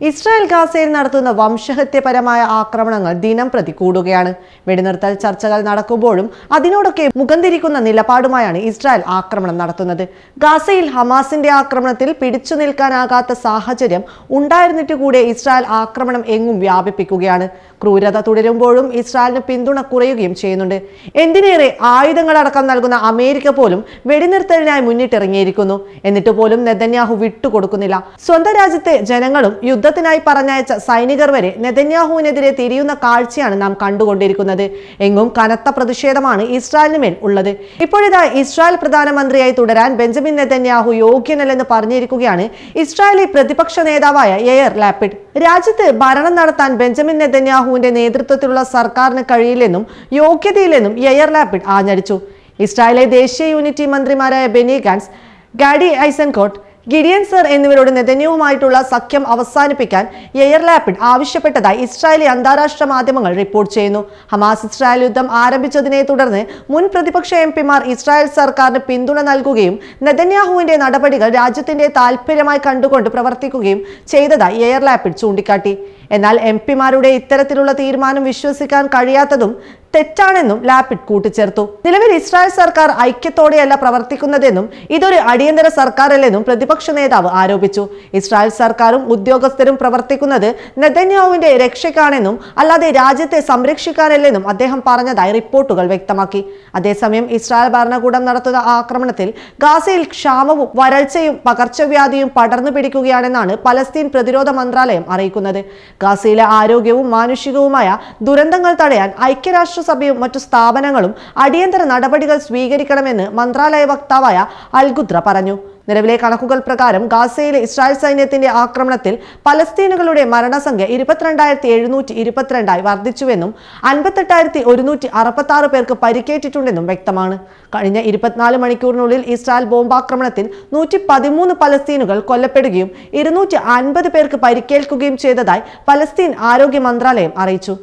Israel ഗാസയിൽ നടത്തുന്ന വംശഹത്യപരമായ ആക്രമണങ്ങൾ ദിനം പ്രതി കൂടുകയാണ്. വെടിനിർത്തൽ ചർച്ചകൾ നടക്കുമ്പോഴും അതിനോടൊക്കെ മുഖം തിരിക്കുന്ന നിലപാടുമായാണ് ഇസ്രായേൽ ആക്രമണം നടത്തുന്നത്. ഗാസയിൽ ഹമാസിന്റെ ആക്രമണത്തിൽ പിടിച്ചു നിൽക്കാനാകാത്ത സാഹചര്യം ഉണ്ടായിരുന്നിട്ട് കൂടെ ഇസ്രായേൽ ആക്രമണം എങ്ങും വ്യാപിപ്പിക്കുകയാണ്. ക്രൂരത തുടരുമ്പോഴും ഇസ്രായേലിന് പിന്തുണ കുറയുകയും ചെയ്യുന്നുണ്ട്. എന്തിനേറെ ആയുധങ്ങളടക്കം നൽകുന്ന അമേരിക്ക പോലും വെടിനിർത്തലിനായി മുന്നിട്ടിറങ്ങിയിരിക്കുന്നു. എന്നിട്ട് പോലും നെതന്യാഹു വിട്ടുകൊടുക്കുന്നില്ല. സ്വന്തം രാജ്യത്തെ ജനങ്ങളും യുദ്ധത്തിനായി പറഞ്ഞയച്ച സൈനികർ വരെ നെതന്യാഹുവിനെതിരെ തിരിയുന്ന കാഴ്ചയാണ് നാം കണ്ടുകൊണ്ടിരിക്കുന്നത്. എങ്ങും കനത്ത പ്രതിഷേധമാണ് ഇസ്രായേലിന് മേൽ ഉള്ളത്. ഇപ്പോഴിതാ ഇസ്രായേൽ പ്രധാനമന്ത്രിയായി തുടരാൻ ബെഞ്ചമിൻ നെതന്യാഹു യോഗ്യനല്ലെന്ന് പറഞ്ഞിരിക്കുകയാണ് ഇസ്രായേലി പ്രതിപക്ഷ നേതാവായ എയർ ലാപ്പിഡ്. രാജ്യത്ത് ഭരണം നടത്താൻ ബെഞ്ചമിൻ നെതന്യാഹുവിന്റെ നേതൃത്വത്തിലുള്ള സർക്കാരിന് കഴിയില്ലെന്നും യോഗ്യതയില്ലെന്നും എയർ ലാപ്പിഡ് ആഞ്ഞടിച്ചു. ഇസ്രായേലിലെ ദേശീയ യൂണിറ്റി മന്ത്രിമാരായ ബെനി ഗാൻസ് ഗാഡി ഐസൻകോട്ട് ഗിഡിയൻ സർ എന്നിവരോട് നെതന്യവുമായിട്ടുള്ള സഖ്യം അവസാനിപ്പിക്കാൻ എയർ ലാപ്പിഡ് ആവശ്യപ്പെട്ടതായി ഇസ്രായേലി അന്താരാഷ്ട്ര മാധ്യമങ്ങൾ റിപ്പോർട്ട് ചെയ്യുന്നു. ഹമാസ് ഇസ്രായേൽ യുദ്ധം ആരംഭിച്ചതിനെ തുടർന്ന് മുൻ പ്രതിപക്ഷ എം പിമാർ ഇസ്രായേൽ സർക്കാരിന് പിന്തുണ നൽകുകയും നെതന്യാഹുവിന്റെ നടപടികൾ രാജ്യത്തിന്റെ താൽപര്യമായി കണ്ടുകൊണ്ട് പ്രവർത്തിക്കുകയും ചെയ്തതായി എയർ ലാപ്പിഡ് ചൂണ്ടിക്കാട്ടി. എന്നാൽ എം പിമാരുടെ ഇത്തരത്തിലുള്ള തീരുമാനം വിശ്വസിക്കാൻ കഴിയാത്തതും തെറ്റാണെന്നും ലാപിഡ് കൂട്ടിച്ചേർത്തു. നിലവിൽ ഇസ്രായേൽ സർക്കാർ ഐക്യത്തോടെയല്ല പ്രവർത്തിക്കുന്നതെന്നും ഇതൊരു അടിയന്തര സർക്കാരല്ലെന്നും പ്രതിപക്ഷ നേതാവ് ആരോപിച്ചു. ഇസ്രായേൽ സർക്കാരും ഉദ്യോഗസ്ഥരും പ്രവർത്തിക്കുന്നത് നെതന്യാഹുവിന്റെ രക്ഷയ്ക്കാണെന്നും അല്ലാതെ രാജ്യത്തെ സംരക്ഷിക്കാനല്ലെന്നും അദ്ദേഹം പറഞ്ഞതായി റിപ്പോർട്ടുകൾ വ്യക്തമാക്കി. അതേസമയം ഇസ്രായേൽ ഭരണകൂടം നടത്തുന്ന ആക്രമണത്തിൽ ഗാസയിൽ ക്ഷാമവും വരൾച്ചയും പകർച്ചവ്യാധിയും പടർന്നു പിടിക്കുകയാണെന്നാണ് പലസ്തീൻ പ്രതിരോധ മന്ത്രാലയം അറിയിക്കുന്നത്. ഗാസയിലെ ആരോഗ്യവും മാനുഷികവുമായ ദുരന്തങ്ങൾ തടയാൻ ഐക്യരാഷ്ട്രസഭയും മറ്റു സ്ഥാപനങ്ങളും അടിയന്തര നടപടികൾ സ്വീകരിക്കണമെന്ന് മന്ത്രാലയ വക്താവായ അൽഗുദ്ര പറഞ്ഞു. നിലവിലെ കണക്കുകൾ പ്രകാരം ഗാസയിലെ ഇസ്രായേൽ സൈന്യത്തിന്റെ ആക്രമണത്തിൽ പലസ്തീനുകളുടെ മരണസംഖ്യ ഇരുപത്തിരണ്ടായിരത്തി എഴുന്നൂറ്റി ഇരുപത്തിരണ്ടായി വർദ്ധിച്ചുവെന്നും അൻപത്തെട്ടായിരത്തി ഒരുന്നൂറ്റി അറുപത്തി ആറ് പേർക്ക് പരിക്കേറ്റിട്ടുണ്ടെന്നും വ്യക്തമാണ്. കഴിഞ്ഞ ഇരുപത്തിനാല് മണിക്കൂറിനുള്ളിൽ ഇസ്രായേൽ ബോംബാക്രമണത്തിൽ നൂറ്റി പതിമൂന്ന് പലസ്തീനുകൾ കൊല്ലപ്പെടുകയും ഇരുന്നൂറ്റി അൻപത് പേർക്ക് പരിക്കേൽക്കുകയും ചെയ്തതായി പലസ്തീൻ ആരോഗ്യ മന്ത്രാലയം അറിയിച്ചു.